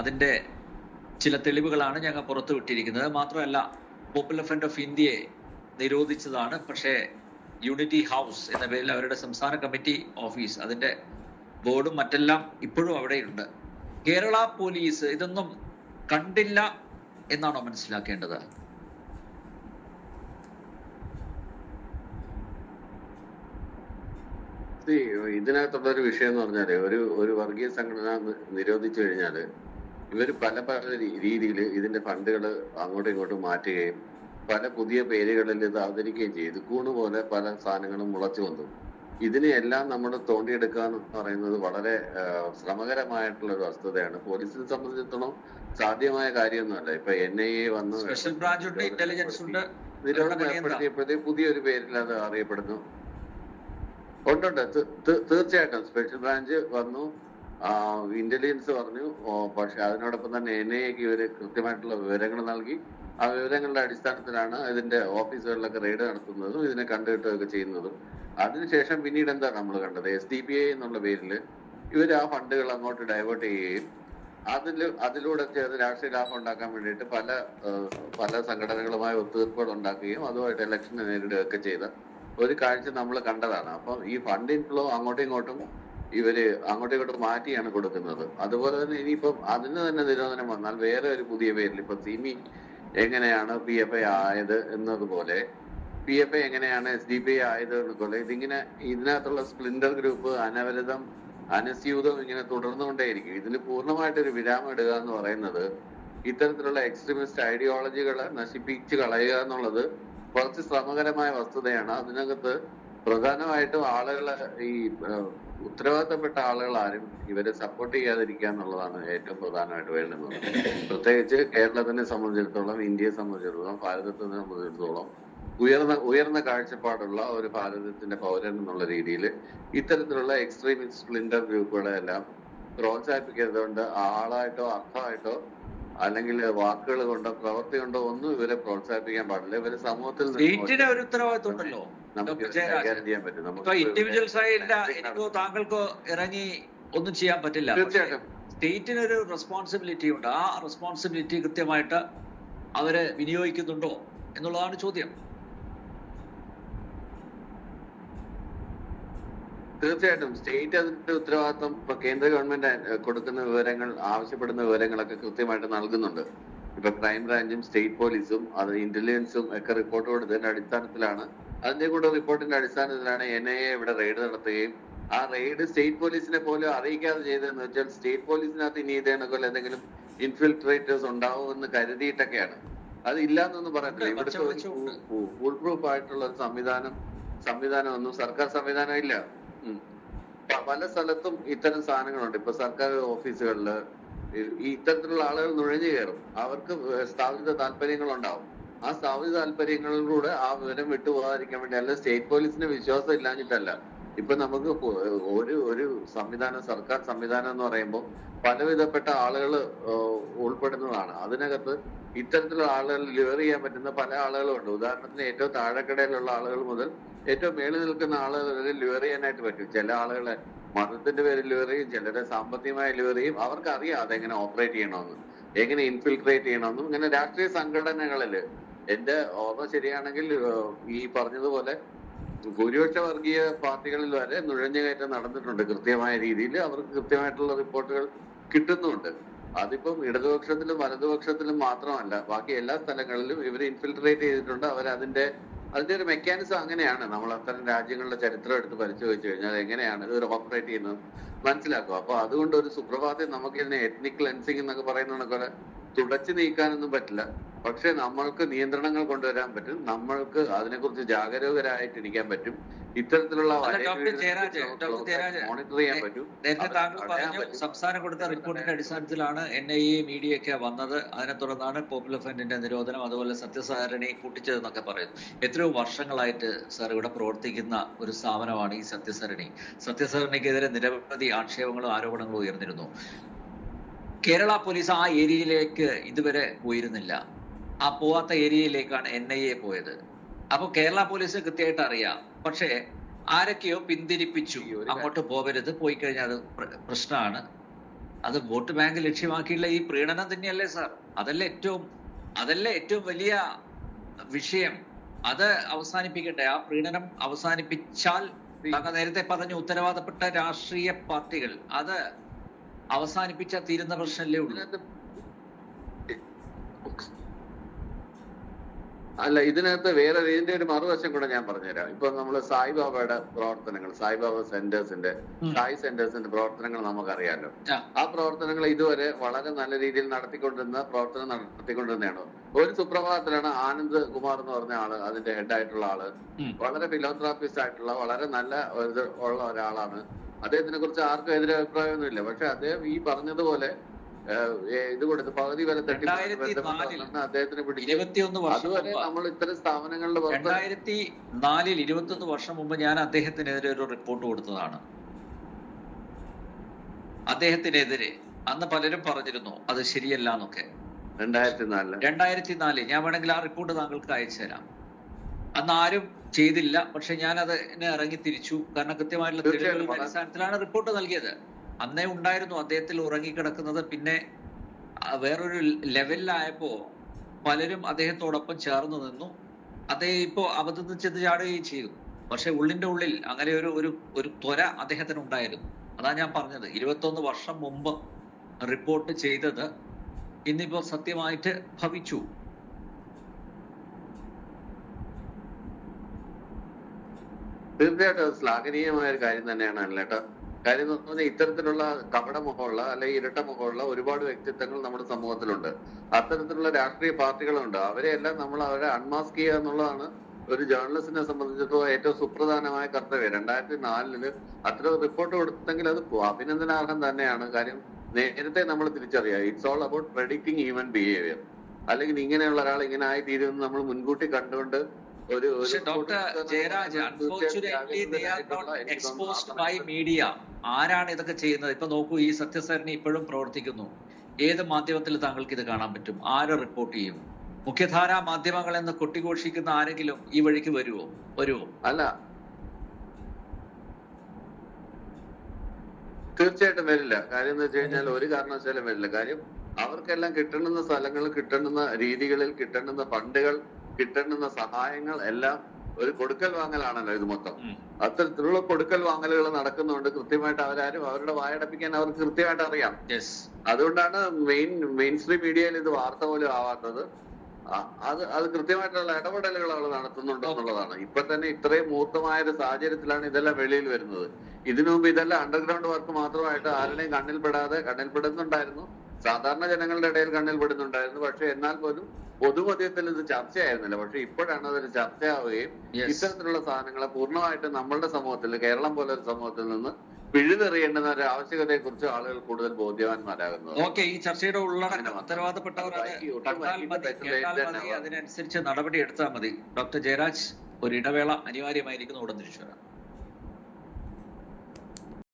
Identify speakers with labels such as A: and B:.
A: അതിന്റെ ചില തെളിവുകളാണ് ഞങ്ങൾ പുറത്തു വിട്ടിരിക്കുന്നത്. മാത്രമല്ല പോപ്പുലർ ഫ്രണ്ട് ഓഫ് ഇന്ത്യയെ നിരോധിച്ചതാണ്. പക്ഷേ യൂണിറ്റി ഹൗസ് എന്ന പേരിൽ അവരുടെ സംസ്ഥാന കമ്മിറ്റി ഓഫീസ് അതിന്റെ ബോർഡും മറ്റെല്ലാം ഇപ്പോഴും അവിടെയുണ്ട്. കേരള പോലീസ് ഇതൊന്നും കണ്ടില്ല എന്നാണോ മനസ്സിലാക്കേണ്ടത്?
B: ഇതിനകത്തുള്ള ഒരു വിഷയം എന്ന് പറഞ്ഞാൽ ഒരു ഒരു വർഗീയ സംഘടന നിരോധിച്ചു കഴിഞ്ഞാൽ ഇവർ പല പല രീതിയിൽ ഇതിന്റെ ഫണ്ടുകൾ അങ്ങോട്ടും ഇങ്ങോട്ടും മാറ്റുകയും പല പുതിയ പേരുകളിൽ ഇത് അവതരിക്കുകയും ചെയ്തു. കൂണ് പോലെ പല സാധനങ്ങളും മുളച്ചു വന്നു. ഇതിനെയെല്ലാം നമ്മൾ തോണ്ടിയെടുക്കുക എന്ന് പറയുന്നത് വളരെ ശ്രമകരമായിട്ടുള്ള ഒരു വസ്തുതയാണ്. പോലീസിനെ സംബന്ധിച്ചിടത്തോളം സാധ്യമായ കാര്യമൊന്നുമല്ല. ഇപ്പൊ എൻ ഐ എ വന്ന്
A: സ്പെഷ്യൽ ബ്രാഞ്ച് ഉണ്ട് ഇന്റലിജൻസ് ഉണ്ട്.
B: നിരോധനം? ഏർപ്പെടുത്തിയപ്പോഴത്തേക്ക് പുതിയൊരു പേരിൽ അത് അറിയപ്പെടുന്നു. ഉണ്ടുണ്ട് തീർച്ചയായിട്ടും. സ്പെഷ്യൽ ബ്രാഞ്ച് വന്നു. ഇന്റലിജൻസ് പറഞ്ഞു. പക്ഷെ അതിനോടൊപ്പം തന്നെ എൻ ഐ എക്ക് ഇവർ കൃത്യമായിട്ടുള്ള വിവരങ്ങൾ നൽകി. ആ വിവരങ്ങളുടെ അടിസ്ഥാനത്തിലാണ് ഇതിന്റെ ഓഫീസുകളിലൊക്കെ റെയ്ഡ് നടത്തുന്നതും ഇതിനെ കണ്ടുകിട്ടുകയൊക്കെ ചെയ്യുന്നതും. അതിനുശേഷം പിന്നീട് എന്താ നമ്മൾ കണ്ടത്? എസ് ഡി പി ഐ എന്നുള്ള പേരിൽ ഇവർ ആ ഫണ്ടുകൾ അങ്ങോട്ട് ഡൈവേർട്ട് ചെയ്യുകയും അതിൽ അതിലൂടെ ചേർന്ന് രാഷ്ട്രീയ ലാഭം ഉണ്ടാക്കാൻ വേണ്ടിയിട്ട് പല പല സംഘടനകളുമായി ഒത്തുതീർപ്പുകൾ ഉണ്ടാക്കുകയും അതുമായിട്ട് ഇലക്ഷനെ നേരിടുകയൊക്കെ ചെയ്ത ഒരു കാഴ്ച നമ്മൾ കണ്ടതാണ്. അപ്പം ഈ ഫണ്ട് ഇൻഫ്ലോ അങ്ങോട്ടും ഇങ്ങോട്ടും ഇവർ അങ്ങോട്ടും ഇങ്ങോട്ടും മാറ്റിയാണ് കൊടുക്കുന്നത്. അതുപോലെ തന്നെ ഇനിയിപ്പം അതിന് തന്നെ നിരോധനം വന്നാൽ വേറെ ഒരു പുതിയ പേരിൽ ഇപ്പൊ സിമി എങ്ങനെയാണ് പി എഫ് ഐ ആയത് എന്നതുപോലെ പി എഫ് ഐ എങ്ങനെയാണ് എസ് ഡി പി ഐ ആയത് എന്നതുപോലെ ഇതിങ്ങനെ ഇതിനകത്തുള്ള സ്പ്ലിൻഡർ ഗ്രൂപ്പ് അനവരതം അനസ്യൂതം ഇങ്ങനെ തുടർന്നുകൊണ്ടേയിരിക്കും. ഇതിന് പൂർണമായിട്ട് ഒരു വിരാമം ഇടുക എന്ന് പറയുന്നത് ഇത്തരത്തിലുള്ള എക്സ്ട്രീമിസ്റ്റ് ഐഡിയോളജികളെ നശിപ്പിച്ച് കളയുക എന്നുള്ളത് കുറച്ച് ശ്രമകരമായ വസ്തുതയാണ്. അതിനകത്ത് പ്രധാനമായിട്ടും ആളുകളെ ഈ ഉത്തരവാദിത്തപ്പെട്ട ആളുകൾ ആരും ഇവരെ സപ്പോർട്ട് ചെയ്യാതിരിക്കുക എന്നുള്ളതാണ് ഏറ്റവും പ്രധാനമായിട്ട് വേണ്ടുന്നത് പ്രത്യേകിച്ച് കേരളത്തിനെ സംബന്ധിച്ചിടത്തോളം ഇന്ത്യയെ സംബന്ധിച്ചിടത്തോളം ഭാരതത്തിനെ സംബന്ധിച്ചിടത്തോളം ഉയർന്ന ഉയർന്ന കാഴ്ചപ്പാടുള്ള ഒരു ഭാരതത്തിന്റെ പൗരൻ എന്നുള്ള രീതിയിൽ ഇത്തരത്തിലുള്ള എക്സ്ട്രീമിസ്റ്റ് സ്പ്ലിൻഡർ ഗ്രൂപ്പുകളെ എല്ലാം പ്രോത്സാഹിപ്പിക്കുന്നതുകൊണ്ട് ആളായിട്ടോ അർത്ഥമായിട്ടോ അല്ലെങ്കിൽ വാക്കുകൾ കൊണ്ടോ പ്രവൃത്തി കൊണ്ടോ ഒന്നും ഇവരെ പ്രോത്സാഹിപ്പിക്കാൻ പാടില്ല. ഇവരെ സമൂഹത്തിൽ
A: സ്റ്റേറ്റിന് ഒരു ഉത്തരവാദിത്വം ഉണ്ടല്ലോ
B: നമുക്ക് കൈകാര്യം ചെയ്യാൻ പറ്റും. നമുക്ക്
A: ഇൻഡിവിജ്വൽസ് ആയില്ല എനിക്കോ താങ്കൾക്കോ ഇറങ്ങി ഒന്നും ചെയ്യാൻ പറ്റില്ല.
B: തീർച്ചയായിട്ടും.
A: സ്റ്റേറ്റിന് ഒരു റെസ്പോൺസിബിലിറ്റി ഉണ്ട്. ആ റെസ്പോൺസിബിലിറ്റി കൃത്യമായിട്ട് അവർ വിനിയോഗിക്കുന്നുണ്ടോ എന്നുള്ളതാണ് ചോദ്യം.
B: തീർച്ചയായിട്ടും. സ്റ്റേറ്റ് അതിന്റെ ഉത്തരവാദിത്വം ഇപ്പൊ കേന്ദ്ര ഗവൺമെന്റ് കൊടുക്കുന്ന വിവരങ്ങൾ ആവശ്യപ്പെടുന്ന വിവരങ്ങളൊക്കെ കൃത്യമായിട്ട് നൽകുന്നുണ്ട്. ഇപ്പൊ ക്രൈം ബ്രാഞ്ചും സ്റ്റേറ്റ് പോലീസും അത് ഇന്റലിജൻസും ഒക്കെ റിപ്പോർട്ട് കൊടുത്തതിന്റെ അടിസ്ഥാനത്തിലാണ്. അതിന്റെ കൂടെ റിപ്പോർട്ടിന്റെ അടിസ്ഥാനത്തിലാണ് എൻ ഐ എ ഇവിടെ റെയ്ഡ് നടത്തുകയും ആ റെയ്ഡ് സ്റ്റേറ്റ് പോലീസിനെ പോലും അറിയിക്കാതെ ചെയ്തതെന്ന് വെച്ചാൽ സ്റ്റേറ്റ് പോലീസിനകത്ത് ഇനി ഇതേണ എന്തെങ്കിലും ഇൻഫിൽട്രേറ്റേഴ്സ് ഉണ്ടാവുമെന്ന് കരുതിയിട്ടൊക്കെയാണ്. അത് ഇല്ലാന്നൊന്നും പറയത്തില്ല. ഇവിടുത്തെ ഫുൾ പ്രൂഫ് ആയിട്ടുള്ള സംവിധാനം സംവിധാനം ഒന്നും സർക്കാർ സംവിധാനം ഇല്ല. പല സ്ഥലത്തും ഇത്തരം സാധനങ്ങളുണ്ട്. ഇപ്പൊ സർക്കാർ ഓഫീസുകളിൽ ഇത്തരത്തിലുള്ള ആളുകൾ നുഴഞ്ഞു കയറും. അവർക്ക് സ്ഥാപിത താല്പര്യങ്ങൾ ഉണ്ടാവും ആ സ്ഥാപിത താല്പര്യങ്ങളിലൂടെ ആ വിവരം വിട്ടുപോകാതിരിക്കാൻ വേണ്ടി അല്ല സ്റ്റേറ്റ് പോലീസിന് വിശ്വാസം ഇല്ലാഞ്ഞിട്ടല്ല. ഇപ്പൊ നമുക്ക് ഒരു ഒരു സംവിധാനം സർക്കാർ സംവിധാനം എന്ന് പറയുമ്പോൾ പലവിധപ്പെട്ട ആളുകൾ ഉൾപ്പെടുന്നതാണ്. അതിനകത്ത് ഇത്തരത്തിലുള്ള ആളുകൾ ലിവർ ചെയ്യാൻ പറ്റുന്ന പല ആളുകളും ഉണ്ട് ഉദാഹരണത്തിന് ഏറ്റവും താഴെക്കടയിലുള്ള ആളുകൾ മുതൽ ഏറ്റവും മേളിൽ നിൽക്കുന്ന ആളുകൾ വരെ ലിവർ ചെയ്യാനായിട്ട് പറ്റും. ചില ആളുകളെ മതത്തിന്റെ പേരിൽ ലിവർ ചെയ്യും ചിലരെ സാമ്പത്തികമായ ലിവർ ചെയ്യും. അവർക്ക് അറിയാം അതെങ്ങനെ ഓപ്പറേറ്റ് ചെയ്യണമെന്ന് എങ്ങനെ ഇൻഫിൽട്രേറ്റ് ചെയ്യണമെന്നും. ഇങ്ങനെ രാഷ്ട്രീയ സംഘടനകളിൽ എന്റെ ഓർമ്മ ശരിയാണെങ്കിൽ ഈ പറഞ്ഞതുപോലെ ഭൂരിപക്ഷ വർഗീയ പാർട്ടികളിൽ വരെ നുഴഞ്ഞുകയറ്റം നടന്നിട്ടുണ്ട്. കൃത്യമായ രീതിയിൽ അവർക്ക് കൃത്യമായിട്ടുള്ള റിപ്പോർട്ടുകൾ കിട്ടുന്നുണ്ട്. അതിപ്പം ഇടതുപക്ഷത്തിലും വലതുപക്ഷത്തിലും മാത്രമല്ല ബാക്കി എല്ലാ സ്ഥലങ്ങളിലും ഇവർ ഇൻഫിൽട്രേറ്റ് ചെയ്തിട്ടുണ്ട്. അവർ അതിന്റെ ഒരു മെക്കാനിസം അങ്ങനെയാണ്. നമ്മൾ അത്തരം രാജ്യങ്ങളുടെ ചരിത്രം എടുത്ത് പരിശോധിച്ചു കഴിഞ്ഞാൽ എങ്ങനെയാണ്? ഇത് ഓപ്പറേറ്റ് ചെയ്യുന്നത്? മനസ്സിലാക്കും. അപ്പൊ അതുകൊണ്ട് ഒരു സുപ്രഭാതം നമുക്ക് ഇതിനെ എത്നിക് ക്ലെൻസിങ് എന്നൊക്കെ പറയുന്ന പോലെ തുടച്ചു നീക്കാനൊന്നും പറ്റില്ല. പക്ഷെ നമ്മൾക്ക് നിയന്ത്രണങ്ങൾ കൊണ്ടുവരാൻ പറ്റും. നമ്മൾക്ക് അതിനെക്കുറിച്ച് ജാഗരൂകരായിട്ടിരിക്കാൻ പറ്റും. ഇത്തരത്തിലുള്ള മോണിറ്റർ ചെയ്യാൻ പറ്റും.
A: നേരത്തെ താങ്കൾ പറഞ്ഞു. സംസ്ഥാനം കൊടുത്ത റിപ്പോർട്ടിന്റെ അടിസ്ഥാനത്തിലാണ് എൻ ഐ എ മീഡിയ ഒക്കെ വന്നത്. അതിനെ തുടർന്നാണ് പോപ്പുലർ ഫ്രണ്ടിന്റെ നിരോധനം അതുപോലെ സത്യസാരണി കൂട്ടിച്ചതെന്നൊക്കെ പറയുന്നു എത്രയോ വർഷങ്ങളായിട്ട് സാർ ഇവിടെ പ്രവർത്തിക്കുന്ന ഒരു സ്ഥാപനമാണ് ഈ സത്യസരണി സത്യസരണിക്കെതിരെ നിരവധി ആക്ഷേപങ്ങളും ആരോപണങ്ങളും ഉയർന്നിരുന്നു. കേരള പോലീസ് ആ ഏരിയയിലേക്ക് ഇതുവരെ പോയിരുന്നില്ല. ആ പോവാത്ത ഏരിയയിലേക്കാണ് എൻ ഐ എ പോയത്. അപ്പോൾ കേരള പോലീസ് കൃത്യമായിട്ട് അറിയാം. പക്ഷേ ആരൊക്കെയോ പിന്തിരിപ്പിച്ചു. അങ്ങോട്ട് പോകരുത് പോയി കഴിഞ്ഞാൽ അത് പ്രശ്നമാണ്. അത് വോട്ട് ബാങ്ക് ലക്ഷ്യമാക്കിയുള്ള ഈ പ്രീണനം തന്നെയല്ലേ സാർ? അതല്ലേ ഏറ്റവും അതല്ലേ ഏറ്റവും വലിയ വിഷയം. അത് അവസാനിപ്പിക്കട്ടെ. ആ പ്രീണനം അവസാനിപ്പിച്ചാൽ താങ്കൾ നേരത്തെ പറഞ്ഞ ഉത്തരവാദപ്പെട്ട രാഷ്ട്രീയ പാർട്ടികൾ അത് അവസാനിപ്പിച്ചാൽ തീരുന്ന പ്രശ്നമല്ലേ ഉള്ളൂ?
B: അല്ല ഇതിനകത്ത് വേറെ ഇതിന്റെ ഒരു മറുവശം കൂടെ ഞാൻ പറഞ്ഞുതരാം. ഇപ്പൊ നമ്മൾ സായിബാബയുടെ പ്രവർത്തനങ്ങൾ സായിബാബ സെന്റേഴ്സിന്റെ സായി സെന്റേഴ്സിന്റെ പ്രവർത്തനങ്ങൾ നമുക്കറിയാലോ.
A: ആ.
B: പ്രവർത്തനങ്ങൾ ഇതുവരെ വളരെ നല്ല രീതിയിൽ നടത്തിക്കൊണ്ടിരുന്ന പ്രവർത്തനം നടത്തിക്കൊണ്ടിരുന്നതാണ്? ഒരു സുപ്രഭാതത്തിലാണ് ആനന്ദ് കുമാർ എന്ന് പറഞ്ഞ ആൾ അതിന്റെ ഹെഡ് ആയിട്ടുള്ള
A: ആൾ
B: വളരെ ഫിലോത്രാപ്പിസ്റ്റ് ആയിട്ടുള്ള വളരെ നല്ല ഉള്ള ഒരാളാണ്. അദ്ദേഹത്തിനെ കുറിച്ച് ആർക്കും എതിരെ അഭിപ്രായമൊന്നുമില്ല പക്ഷെ അദ്ദേഹം ഈ പറഞ്ഞതുപോലെ ഇത് കൊടുത്ത്. പകുതി വില തട്ടി അദ്ദേഹത്തിന് അതുവരെ നമ്മൾ ഇത്തരം സ്ഥാപനങ്ങളിൽ പുറത്ത്
A: രണ്ടായിരത്തി നാലിൽ ഇരുപത്തൊന്ന് വർഷം മുമ്പ് ഞാൻ അദ്ദേഹത്തിനെതിരെ ഒരു റിപ്പോർട്ട് കൊടുത്തതാണ്. അദ്ദേഹത്തിനെതിരെ. അന്ന് പലരും പറഞ്ഞിരുന്നു അത് ശരിയല്ല എന്നൊക്കെ.
B: രണ്ടായിരത്തി നാലിൽ.
A: രണ്ടായിരത്തി നാലിൽ ഞാൻ വേണമെങ്കിൽ ആ റിപ്പോർട്ട് താങ്കൾക്ക് അയച്ചു തരാം. അന്ന് ആരും ചെയ്തില്ല പക്ഷെ ഞാൻ അത് ഇറങ്ങി തിരിച്ചു. കാരണം കൃത്യമായിട്ടുള്ള തെളിവുകളുടെ അടിസ്ഥാനത്തിലാണ് റിപ്പോർട്ട് നൽകിയത്. അന്നേ ഉണ്ടായിരുന്നു അദ്ദേഹത്തിൽ ഉറങ്ങിക്കിടക്കുന്നത്. പിന്നെ വേറൊരു ലെവലിലായപ്പോ പലരും അദ്ദേഹത്തോടൊപ്പം ചേർന്ന് നിന്നു. അദ്ദേഹം ഇപ്പോ അബദ്ധത്തിൽ ചെന്ന് ചാടുകയും ചെയ്തു. പക്ഷെ ഉള്ളിന്റെ ഉള്ളിൽ അങ്ങനെ ഒരു ഒരു ഒരു ത്വര അദ്ദേഹത്തിന് ഉണ്ടായിരുന്നു അതാ ഞാൻ പറഞ്ഞത്. ഇരുപത്തൊന്ന് വർഷം മുമ്പ് റിപ്പോർട്ട് ചെയ്തത് ഇന്നിപ്പോ സത്യമായിട്ട് ഭവിച്ചു.
B: തീർച്ചയായിട്ടും അത് ശ്ലാഘനീയമായ ഒരു കാര്യം തന്നെയാണ് അല്ലേട്ടാ? കാര്യം എന്ന് പറഞ്ഞാൽ ഇത്തരത്തിലുള്ള കപട മുഖമുള്ള അല്ലെങ്കിൽ ഇരട്ട മുഖമുള്ള ഒരുപാട് വ്യക്തിത്വങ്ങൾ നമ്മുടെ സമൂഹത്തിലുണ്ട്. അത്തരത്തിലുള്ള രാഷ്ട്രീയ പാർട്ടികളുണ്ട്. അവരെയെല്ലാം നമ്മൾ അവരെ അൺമാസ്ക് ചെയ്യുക എന്നുള്ളതാണ് ഒരു ജേർണലിസ്റ്റിനെ സംബന്ധിച്ചിടത്തോളം ഏറ്റവും സുപ്രധാനമായ കർത്തവ്യം. രണ്ടായിരത്തി നാലിൽ അത്ര റിപ്പോർട്ട് കൊടുത്തെങ്കിൽ അത് അഭിനന്ദനാർഹം തന്നെയാണ്. കാര്യം നേരത്തെ നമ്മൾ തിരിച്ചറിയാം it's all about predicting human behaviour അല്ലെങ്കിൽ ഇങ്ങനെയുള്ള ഒരാൾ ഇങ്ങനെ ആയി തീരുമെന്ന് നമ്മൾ മുൻകൂട്ടി കണ്ടുകൊണ്ട്
A: പക്ഷെ doctor
B: report
A: Jayaraj unfortunately they are not exposed by media ആരാണ് ഇതൊക്കെ ചെയ്യുന്നത്? ഇപ്പൊ നോക്കൂ ഈ സത്യസരണി ഇപ്പോഴും പ്രവർത്തിക്കുന്നു. ഏത് മാധ്യമത്തിൽ താങ്കൾക്ക് ഇത് കാണാൻ പറ്റും? ആര് റിപ്പോർട്ട് ചെയ്യും? മുഖ്യധാരാ മാധ്യമങ്ങൾ എന്ന് കൊട്ടിഘോഷിക്കുന്ന ആരെങ്കിലും ഈ വഴിക്ക് വരുമോ വരുമോ
B: അല്ല. തീർച്ചയായിട്ടും വരില്ല. കാര്യം എന്ന് വെച്ച് കഴിഞ്ഞാൽ ഒരു കാരണവശാലും വരില്ല. കാര്യം അവർക്കെല്ലാം കിട്ടണമെന്ന സ്ഥലങ്ങൾ കിട്ടണമെന്ന രീതികളിൽ കിട്ടണമെന്ന ഫണ്ടുകൾ കിട്ടുന്ന സഹായങ്ങൾ എല്ലാം ഒരു കൊടുക്കൽ വാങ്ങലാണല്ലോ ഇത് മൊത്തം. അത്തരത്തിലുള്ള കൊടുക്കൽ വാങ്ങലുകൾ നടക്കുന്നുണ്ട്. കൃത്യമായിട്ട് അവരാരും അവരുടെ വായടപ്പിക്കാൻ അവർക്ക് കൃത്യമായിട്ട് അറിയാം. അതുകൊണ്ടാണ് മെയിൻ മെയിൻ സ്ട്രീം മീഡിയയിൽ ഇത് വാർത്ത പോലും ആവാത്തത്. അത് അത് കൃത്യമായിട്ടുള്ള ഇടപെടലുകൾ അവർ നടത്തുന്നുണ്ടോ എന്നുള്ളതാണ്. ഇപ്പൊ തന്നെ ഇത്രയും മൂർത്തമായ ഒരു സാഹചര്യത്തിലാണ് ഇതെല്ലാം വെളിയിൽ വരുന്നത്. ഇതിനു മുമ്പ് ഇതെല്ലാം അണ്ടർഗ്രൗണ്ട് വർക്ക് മാത്രമായിട്ട് ആരുടെയും കണ്ണിൽപ്പെടാതെ കണ്ണിൽപ്പെടുന്നുണ്ടായിരുന്നു സാധാരണ ജനങ്ങളുടെ ഇടയിൽ കണ്ണിൽപ്പെടുന്നുണ്ടായിരുന്നു പക്ഷെ എന്നാൽ പോലും പൊതുമധ്യത്തിൽ ഇത് ചർച്ചയായിരുന്നില്ല. പക്ഷെ ഇപ്പോഴാണ് അതൊരു ചർച്ചയാവുകയും ഇത്തരത്തിലുള്ള സാധനങ്ങളെ പൂർണമായിട്ട് നമ്മളുടെ സമൂഹത്തിൽ കേരളം പോലെ ഒരു സമൂഹത്തിൽ നിന്ന് പിഴുതെറിയേണ്ടുന്ന ഒരു ആവശ്യകതയെ കുറിച്ച് ആളുകൾ കൂടുതൽ ബോധ്യവാന്മാരാകുന്നത്.
A: ഓക്കെ ഈ ചർച്ചയുടെ ഉള്ളടക്കം ഉത്തരവാദപ്പെട്ടവർ. അതിനനുസരിച്ച് നടപടി എടുത്താൽ മതി. ഡോക്ടർ ജയരാജ് ഒരു ഇടവേള അനിവാര്യമായിരിക്കുന്നു ഉടൻ തിരിച്ചു വരാം.